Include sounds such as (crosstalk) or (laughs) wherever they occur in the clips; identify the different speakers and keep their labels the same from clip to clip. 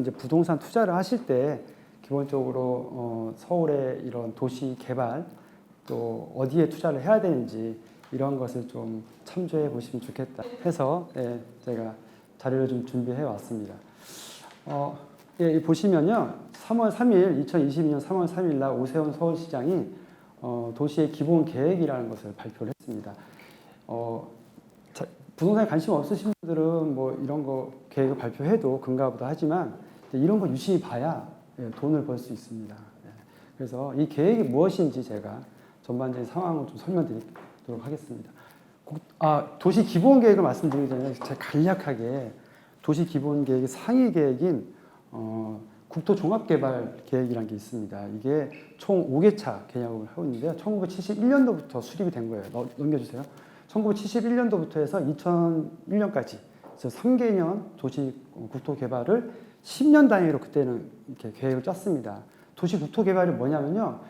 Speaker 1: 이제 부동산 투자를 하실 때 기본적으로 어, 서울의 이런 도시 개발 또 어디에 투자를 해야 되는지 이런 것을 좀 참조해 보시면 좋겠다 해서 예, 제가 자료를 좀 준비해 왔습니다. 어, 예, 이 보시면요. 3월 3일 2022년 3월 3일 날 오세훈 서울시장이 어, 도시의 기본 계획이라는 것을 발표를 했습니다. 어, 자, 부동산에 관심 없으신 분들은 뭐 이런 거 계획을 발표해도 금가보다 하지만 이런 거 유심히 봐야 예, 돈을 벌 수 있습니다. 예. 그래서 이 계획이 무엇인지 제가 전반적인 상황을 좀 설명드리도록 하겠습니다. 국- 아, 도시 기본 계획을 말씀드리기 전에 제가 간략하게 도시 기본 계획의 상위 계획인 어, 국토 종합개발 계획이라는 게 있습니다. 이게 총 5개차 개념을 하고 있는데요. 1971년도부터 수립이 된 거예요. 넘- 넘겨주세요. 1971년도부터 해서 2001년까지 3개년 도시 국토 개발을 10년 단위로 그때는 이렇게 계획을 짰습니다. 도시 국토 개발이 뭐냐면요.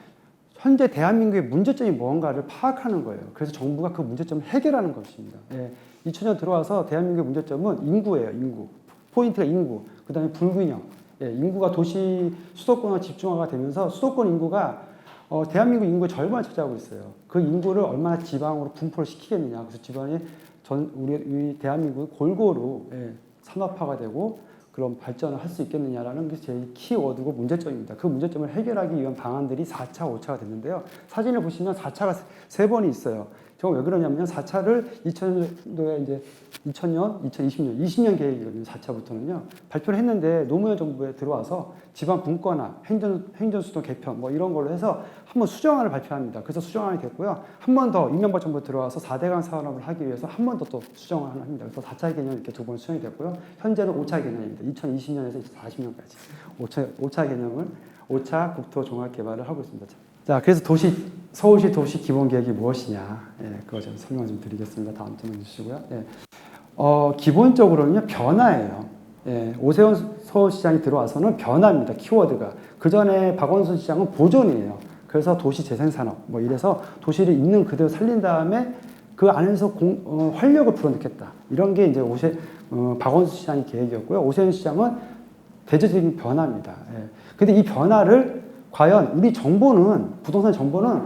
Speaker 1: 현재 대한민국의 문제점이 뭔가를 파악하는 거예요. 그래서 정부가 그 문제점을 해결하는 것입니다. 예, 2000년 들어와서 대한민국의 문제점은 인구예요. 인구. 포인트가 인구. 그 다음에 불균형. 예, 인구가 도시 수도권화 집중화가 되면서 수도권 인구가 어, 대한민국 인구의 절반을 차지하고 있어요. 그 인구를 얼마나 지방으로 분포를 시키겠느냐. 그래서 지방이 전 우리, 대한민국 골고루 예, 산업화가 되고 그런 발전을 할 수 있겠느냐라는 게 제일 키워드고 문제점입니다. 그 문제점을 해결하기 위한 방안들이 4차, 5차가 됐는데요. 사진을 보시면 4차가 세 번이 있어요. 저거 왜 그러냐면 4차를 2000년도에 이제 2000년, 2020년, 20년 계획이거든요. 4차부터는요. 발표를 했는데 노무현 정부에 들어와서 지방 분권화, 행정, 행정수도 개편 뭐 이런 걸로 해서 한번 수정안을 발표합니다. 그래서 수정안이 됐고요. 한 번 더 이명박 정부 들어와서 4대강 산업을 하기 위해서 한 번 더 또 수정안을 합니다. 그래서 4차 개념 이렇게 두 번 수정이 됐고요. 현재는 5차 개념입니다. 2020년에서 2040년까지 5차, 5차 개념을 5차 국토 종합 개발을 하고 있습니다. 자, 그래서 도시 서울시 도시 기본 계획이 무엇이냐? 예, 그거 좀 설명 좀 드리겠습니다. 다음 질문 주시고요. 예. 어, 기본적으로는요, 변화예요. 예, 오세훈 서울시장이 들어와서는 변화입니다. 키워드가. 그 전에 박원순 시장은 보존이에요. 그래서 도시 재생산업, 뭐 이래서 도시를 있는 그대로 살린 다음에 그 안에서 공, 어, 활력을 불어넣겠다. 이런 게 이제 오세, 어, 박원순 시장의 계획이었고요. 오세훈 시장은 대대적인 변화입니다. 예. 근데 이 변화를 과연 우리 정보는, 부동산 정보는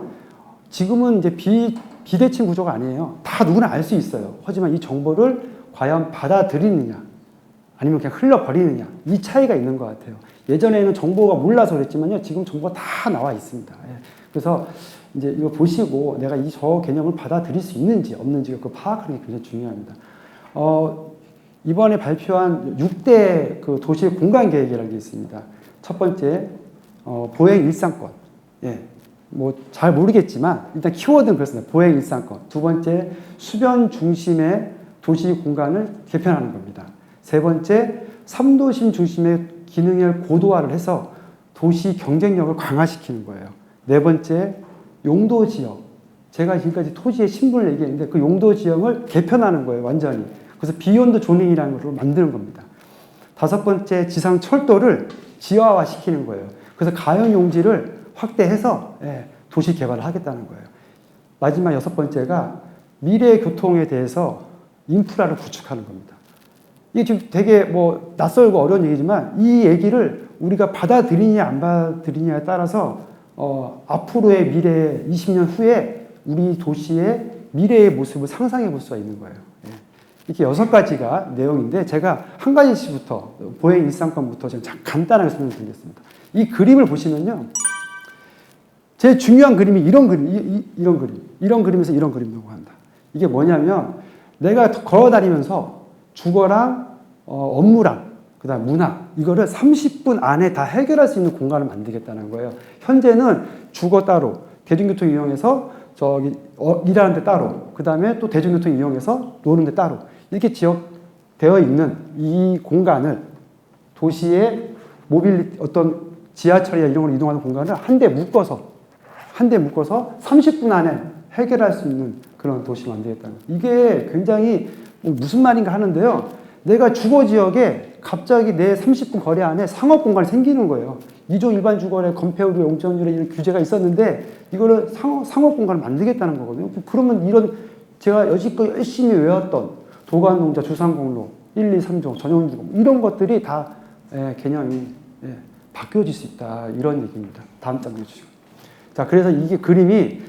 Speaker 1: 지금은 이제 비, 비대칭 구조가 아니에요. 다 누구나 알 수 있어요. 하지만 이 정보를 과연 받아들이느냐, 아니면 그냥 흘려버리느냐, 이 차이가 있는 것 같아요. 예전에는 정보가 몰라서 그랬지만요, 지금 정보가 다 나와 있습니다. 예. 그래서 이제 이거 보시고 내가 이 저 개념을 받아들일 수 있는지 없는지 그 파악하는 게 굉장히 중요합니다. 어, 이번에 발표한 6대 그 도시 공간 계획이라는 게 있습니다. 첫 번째, 어, 보행 일상권. 예. 뭐 잘 모르겠지만 일단 키워드는 그렇습니다. 보행 일상권. 두 번째, 수변 중심의 도시 공간을 개편하는 겁니다. 세 번째, 삼도심 중심의 기능을 고도화를 해서 도시 경쟁력을 강화시키는 거예요. 네 번째, 용도 지역. 제가 지금까지 토지의 신분을 얘기했는데 그 용도 지역을 개편하는 거예요, 완전히. 그래서 비욘드 조닝이라는 걸로 만드는 겁니다. 다섯 번째, 지상 철도를 지하화 시키는 거예요. 그래서 가용 용지를 확대해서 예, 도시 개발을 하겠다는 거예요. 마지막 여섯 번째가 미래 교통에 대해서 인프라를 구축하는 겁니다. 이게 지금 되게 뭐 낯설고 어려운 얘기지만 이 얘기를 우리가 받아들이냐 안 받아들이냐에 따라서 어, 앞으로의 미래 20년 후에 우리 도시의 미래의 모습을 상상해 볼 수가 있는 거예요. 예. 이렇게 여섯 가지가 내용인데 제가 한 가지씩부터 보행 일상권부터 좀 자- 간단하게 설명드리겠습니다. 이 그림을 보시면요. 제일 중요한 그림이 이런 그림, 이, 이, 런 그림, 이런 그림에서 이런 그림 놓고 한다. 이게 뭐냐면 내가 걸어 다니면서 주거랑 어, 업무랑 그다음 문화 이거를 30분 안에 다 해결할 수 있는 공간을 만들겠다는 거예요. 현재는 주거 따로 대중교통 이용해서 저기 어, 일하는 데 따로 그다음에 또 대중교통 이용해서 노는 데 따로 이렇게 지역 되어 있는 이 공간을 도시의 모빌리티 어떤 지하철이나 이런 걸로 이동하는 공간을 한 대 묶어서 한 대 묶어서 30분 안에 해결할 수 있는 그런 도시 만들겠다는. 이게 굉장히 뭐 무슨 말인가 하는데요. 내가 주거 지역에 갑자기 내 30분 거리 안에 상업 공간이 생기는 거예요. 2조 일반 주거의 건폐율, 용적률에 이런 규제가 있었는데 이거를 상업, 상업 공간을 만들겠다는 거거든요. 그러면 이런 제가 여지껏 열심히 외웠던 도관농자, 주상공로, 1, 2, 3조, 전용주거 이런 것들이 다 예, 개념이 예, 바뀌어질 수 있다 이런 얘기입니다. 다음 장 보여주시고. 자, 그래서 이게 그림이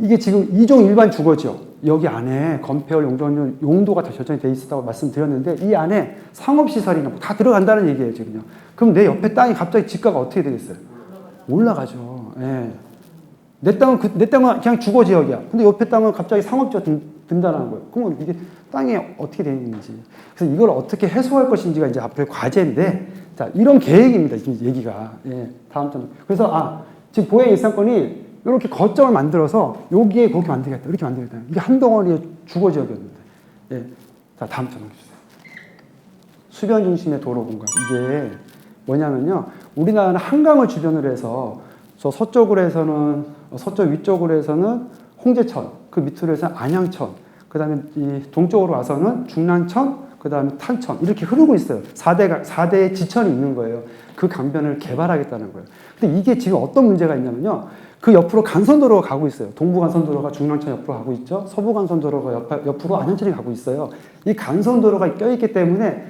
Speaker 1: 이게 지금 이종 일반 주거죠. 여기 안에 건폐율, 용적률, 용도가 다 결정이 돼 있었다고 말씀드렸는데 이 안에 상업시설이나 뭐 다 들어간다는 얘기예요, 지금요. 그럼 내 옆에 땅이 갑자기 집가가 어떻게 되겠어요? 올라가죠. 예. 내 땅은 그, 내 땅은 그냥 주거 지역이야. 근데 옆에 땅은 갑자기 상업지가 든, 든다는 거예요. 그러면 이게 땅이 어떻게 되어 있는지. 그래서 이걸 어떻게 해소할 것인지가 이제 앞으로의 과제인데, 자, 이런 계획입니다. 지금 얘기가. 예. 다음 장. 그래서, 아, 지금 보행 일상권이 이렇게 거점을 만들어서 여기에 그렇게 만들겠다. 이렇게 만들겠다. 이게 한 덩어리의 주거 지역이었는데. 예. 자, 다음 장 주세요. 수변 중심의 도로 공간. 이게 뭐냐면요. 우리나라는 한강을 주변으로 해서 저 서쪽으로 해서는 어, 서쪽 위쪽으로 해서는 홍제천, 그 밑으로 해서 안양천, 그 다음에 이 동쪽으로 와서는 중랑천, 그 다음에 탄천 이렇게 흐르고 있어요. 4대, 4대의 지천이 있는 거예요. 그 강변을 개발하겠다는 거예요. 근데 이게 지금 어떤 문제가 있냐면요. 그 옆으로 간선도로가 가고 있어요. 동부 간선도로가 중랑천 옆으로 가고 있죠. 서부 간선도로가 옆, 옆으로 안양천이 가고 있어요. 이 간선도로가 껴있기 때문에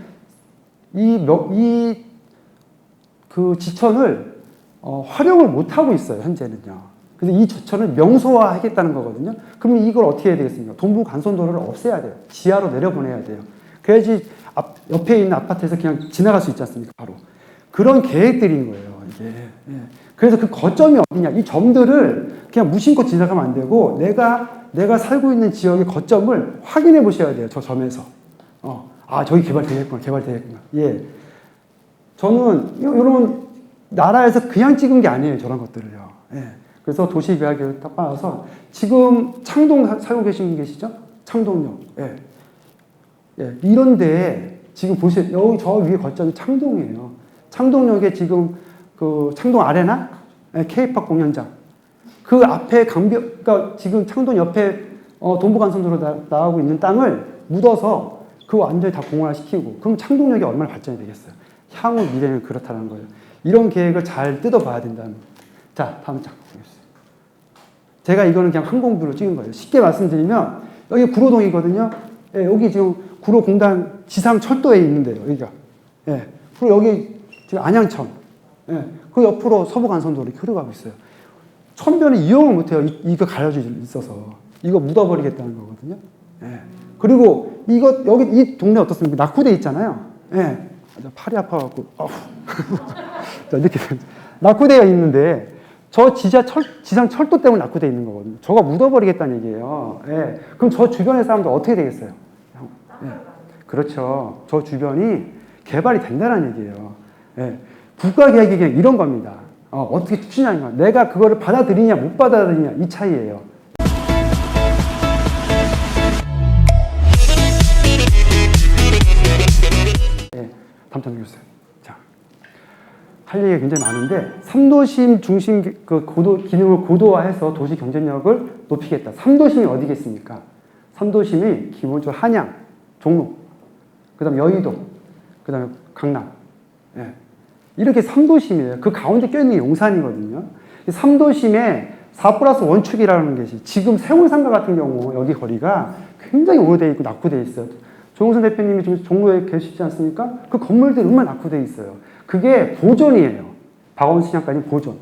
Speaker 1: 이, 몇- 이, 그 지천을 어, 활용을 못 하고 있어요, 현재는요. 근데 이 지천을 명소화 하겠다는 거거든요. 그러면 이걸 어떻게 해야 되겠습니까? 동부 간선도로를 없애야 돼요. 지하로 내려보내야 돼요. 그래야지 앞, 옆에 있는 아파트에서 그냥 지나갈 수 있지 않습니까? 바로. 그런 계획들인 거예요, 이게. 예. 그래서 그 거점이 어디냐? 이 점들을 그냥 무심코 지나가면 안 되고, 내가, 내가 살고 있는 지역의 거점을 확인해 보셔야 돼요, 저 점에서. 어, 아, 저기 개발되겠구나, 개발되겠구나. 예. 저는 요- 요런 나라에서 그냥 찍은 게 아니에요. 저런 것들을요. 예. 그래서 도시계획을 딱 봐서 지금 창동 사- 살고 계신 분 계시죠? 창동역. 예. 예. 이런데 지금 보세요. 여기 저 위에 거점이 창동이에요. 창동역에 지금 그 창동 아레나, 예, K팝 공연장. 그 앞에 강변, 그러니까 지금 창동 옆에 어, 동부간선도로 나, 나가고 있는 땅을 묻어서 그거 완전히 다 공원화시키고 그럼 창동역이 얼마나 발전이 되겠어요. 향후 미래는 그렇다는 거예요. 이런 계획을 잘 뜯어봐야 된다는. 자, 다음 장 보겠습니다. 제가 이거는 그냥 항공부로 찍은 거예요. 쉽게 말씀드리면 여기 구로동이거든요. 예, 여기 지금 구로공단 지상 철도에 있는데요. 여기가. 예. 그리고 여기 지금 안양천. 예. 그 옆으로 서부간선도로 이렇게 흐르고 있어요. 천변을 이용을 못해요. 이, 이거 가려져 있어서. 이거 묻어버리겠다는 거거든요. 예. 그리고 이거, 여기 이 동네 어떻습니까? 낙후돼 있잖아요. 예. 아, 저 팔이 아파갖고, 어후. (laughs) 자, 이렇게. 낙후되어 있는데, 저 지하 철, 지상 철도 때문에 낙후돼 있는 거거든요. 저거 묻어버리겠다는 얘기예요. 예. 그럼 저 주변의 사람들 어떻게 되겠어요? 예. 그렇죠. 저 주변이 개발이 된다는 얘기예요. 예. 국가 계획이 그냥 이런 겁니다. 어, 떻게 추진하냐. 내가 그거를 받아들이냐, 못 받아들이냐, 이 차이예요. 예. 다음 장 주세요. 자. 할 얘기가 굉장히 많은데, 삼도심 중심 기- 그 고도, 기능을 고도화해서 도시 경쟁력을 높이겠다. 삼도심이 어디겠습니까? 삼도심이 기본적으로 한양, 종로, 그 다음 여의도, 그 다음에 강남. 예. 이렇게 삼도심이에요. 그 가운데 껴있는 게 용산이거든요. 이 삼도심에 4 플러스 원축이라는 것이 지금 세월상가 같은 경우 여기 거리가 굉장히 오래돼 있고 낙후돼 있어요. 조홍선 대표님이 지금 종로에 계시지 않습니까? 그 건물들이 얼마나 낙후돼 있어요. 그게 보존이에요. 박원 시장까지 보존.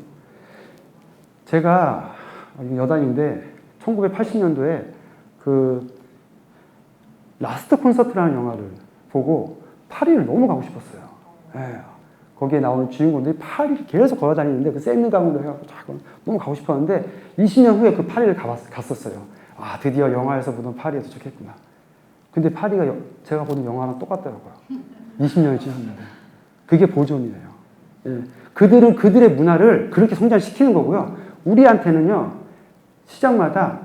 Speaker 1: 제가 여단인데 1980년도에 그 라스트 콘서트라는 영화를 보고 파리를 너무 가고 싶었어요. 예. 거기에 나오는 주인공들이 파리를 계속 걸어 다니는데 그 세느 강으로 해갖고 쫙 너무 가고 싶었는데 20년 후에 그 파리를 가봤, 갔었어요. 아 드디어 영화에서 보던 파리에 도착했구나. 근데 파리가 여- 제가 보는 영화랑 똑같더라고요. 20년이 지났는데 그게 보존이에요. 예. 그들은 그들의 문화를 그렇게 성장시키는 거고요. 우리한테는요 시장마다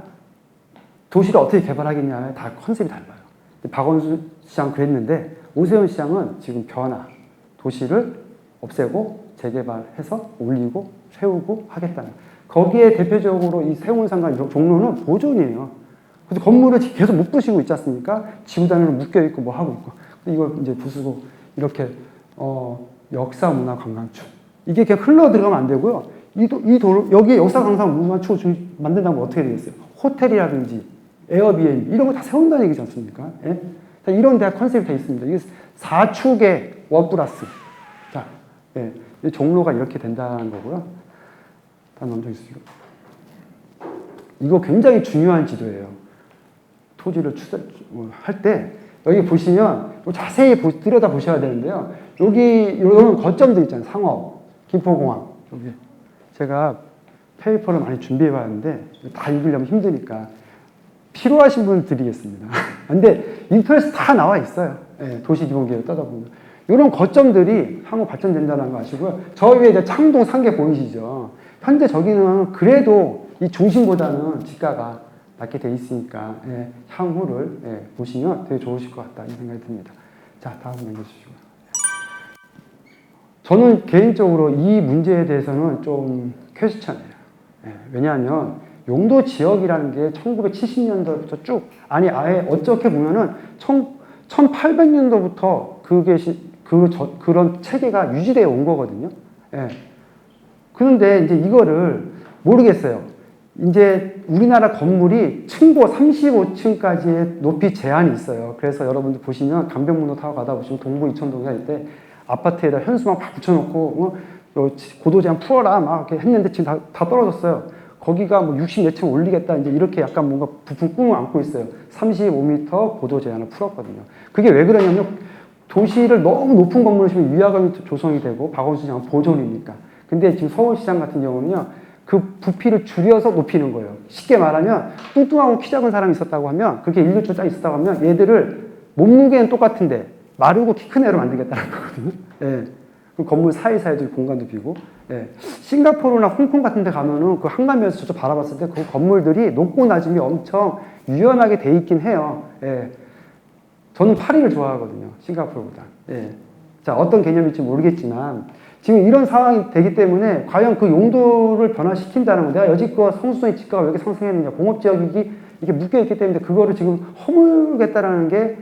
Speaker 1: 도시를 어떻게 개발하겠냐에 다 컨셉이 달라요. 박원순 시장 그랬는데 오세훈 시장은 지금 변화, 도시를 없애고 재개발해서 올리고 세우고 하겠다는. 거기에 대표적으로 이 세운 상가 종로는 보존이에요. 그래서 건물을 계속 못 부시고 있지 않습니까? 지구단위로 묶여 있고 뭐 하고 있고. 이걸 이제 부수고 이렇게 어, 역사 문화 관광축 이게 그냥 흘러 들어가면 안 되고요. 이, 도, 이 도로 여기에 역사 관광 문화축을 주- 만든다면 어떻게 되겠어요? 호텔이라든지 에어비앤비 이런 거 다 세운다는 얘기지 않습니까? 예? 자, 이런 대학 컨셉이 다 있습니다. 이게 4축의 원 플러스. 자, 예, 이 종로가 이렇게 된다는 거고요. 다음 넘겨 주시고. 이거 굉장히 중요한 지도예요. 토지를 추할 때 여기 보시면 또 자세히 보- 들여다 보셔야 되는데요. 여기 이런 거점들 있잖아요. 상업, 김포공항 여기 제가 페이퍼를 많이 준비해 봤는데 다 읽으려면 힘드니까 필요하신 분 드리겠습니다. (laughs) 근데 인터넷에 다 나와 있어요. 예, 도시 기본 계획 떠다 보면. 이런 거점들이 향후 발전된다는 거 아시고요. 저 위에 이제 창동 상계 보이시죠? 현재 저기는 그래도 이 중심보다는 지가가 낮게 돼 있으니까 예, 향후를 예, 보시면 되게 좋으실 것 같다 이 생각이 듭니다. 자 다음 넘겨주시고요. 저는 개인적으로 이 문제에 대해서는 좀 퀘스천해요. 예, 왜냐하면 용도 지역이라는 게 1970년도부터 쭉 아니 아예 어떻게 보면은 1800년도부터 그게 시, 그 저, 그런 체계가 유지되어 온 거거든요. 예. 그런데 이제 이거를 모르겠어요. 이제 우리나라 건물이 층고 35층까지의 높이 제한이 있어요. 그래서 여러분들 보시면 강변문로 타고 가다 보시면 동부 이천동에 할때 아파트에다 현수막 막 붙여놓고 어, 요 고도 제한 풀어라 막 이렇게 했는데 지금 다, 다 떨어졌어요. 거기가 뭐 60몇 층 올리겠다 이제 이렇게 약간 뭔가 부푼 꿈을 안고 있어요. 35m 고도 제한을 풀었거든요. 그게 왜 그러냐면 도시를 너무 높은 건물을 지으면 위화감이 조성이 되고 박원순 시장은 보존이니까. 근데 지금 서울시장 같은 경우는요, 그 부피를 줄여서 높이는 거예요. 쉽게 말하면 뚱뚱하고 키 작은 사람이 있었다고 하면 그게 인류줄 딱 있었다고 하면 얘들을 몸무게는 똑같은데 마르고 키 큰 애로 만들겠다는 거거든요. 예. 그 건물 사이사이도 공간도 비고. 예. 싱가포르나 홍콩 같은 데 가면은 그 한가면에서 저쪽 바라봤을 때 그 건물들이 높고 낮음이 엄청 유연하게 돼 있긴 해요. 예. 저는 파리를 좋아하거든요. 싱가포르보다. 예. 자, 어떤 개념일지 모르겠지만, 지금 이런 상황이 되기 때문에, 과연 그 용도를 변화시킨다는 거, 내가 여지껏 성수동의 집가가 왜 이렇게 상승했느냐, 공업지역이 이렇게 묶여있기 때문에, 그거를 지금 허물겠다라는 게,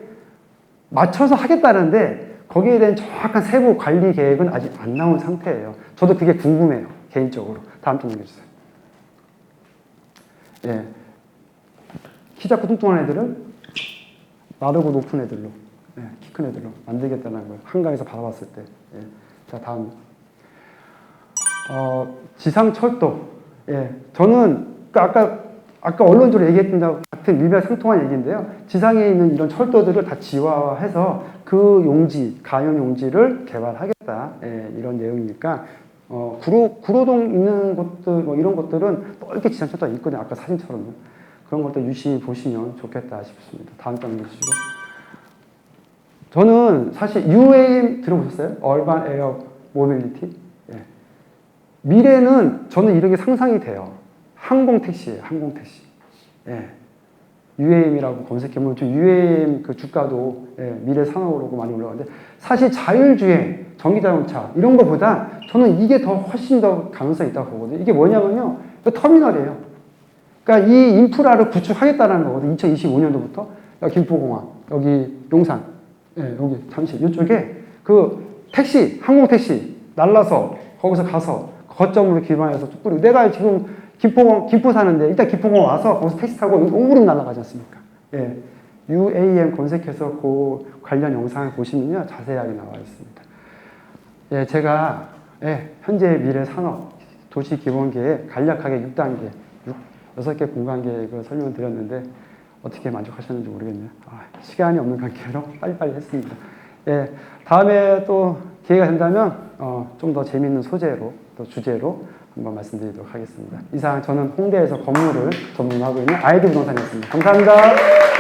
Speaker 1: 맞춰서 하겠다는데, 거기에 대한 정확한 세부 관리 계획은 아직 안 나온 상태예요. 저도 그게 궁금해요. 개인적으로. 다음 좀 넘겨주세요. 예. 키 작고 뚱뚱한 애들을 마르고 높은 애들로, 예, 키큰 애들로 만들겠다는 거예요. 한강에서 바라봤을 때. 예. 자, 다음. 어, 지상철도. 예. 저는, 그 아까, 아까 언론적으로 얘기했던 것 같은 일맥상통한 얘기인데요. 지상에 있는 이런 철도들을 다 지화해서 그 용지, 가연 용지를 개발하겠다. 예, 이런 내용이니까, 어, 구로, 구로동 있는 곳들, 뭐 이런 것들은 넓게 지상철도가 있거든요. 아까 사진처럼요. 그런 것도 유심히 보시면 좋겠다 싶습니다. 다음 장 보시고. 저는 사실 UAM 들어보셨어요? Urban Air Mobility? 예. 미래는 저는 이런 게 상상이 돼요. 항공 택시예요, 항공 택시. 예. UAM이라고 검색해보면 저 UAM 그 주가도 예, 미래 산업으로 많이 올라가는데 사실 자율주행, 전기자동차 이런 거보다 저는 이게 더 훨씬 더 가능성이 있다고 보거든요. 이게 뭐냐면요. 그 터미널이에요. 그러니까 이 인프라를 구축하겠다는 거거든요. 2025년도부터 여기 김포공항, 여기 용산, 예, 여기 잠시 이쪽에 그 택시, 항공 택시 날라서 거기서 가서 거점으로 기반해서 쭉 뿌리고 내가 지금 김포 김포 사는데 일단 김포공항 와서 거기서 택시 타고 오므로 날아가지 않습니까? 예. UAM 검색해서 그 관련 영상을 보시면요 자세하게 나와 있습니다. 예, 제가 예, 현재 미래 산업 도시 기본 계획 간략하게 6단계, 6, 6개 공간 계획을 설명을 드렸는데 어떻게 만족하셨는지 모르겠네요. 아, 시간이 없는 관계로 (laughs) 빨리빨리 했습니다. 예, 다음에 또 기회가 된다면 어, 좀 더 재미있는 소재로 또 주제로 한번 말씀드리도록 하겠습니다. 이상 저는 홍대에서 건물을 전문하고 있는 아이디 부동산이었습니다. 감사합니다.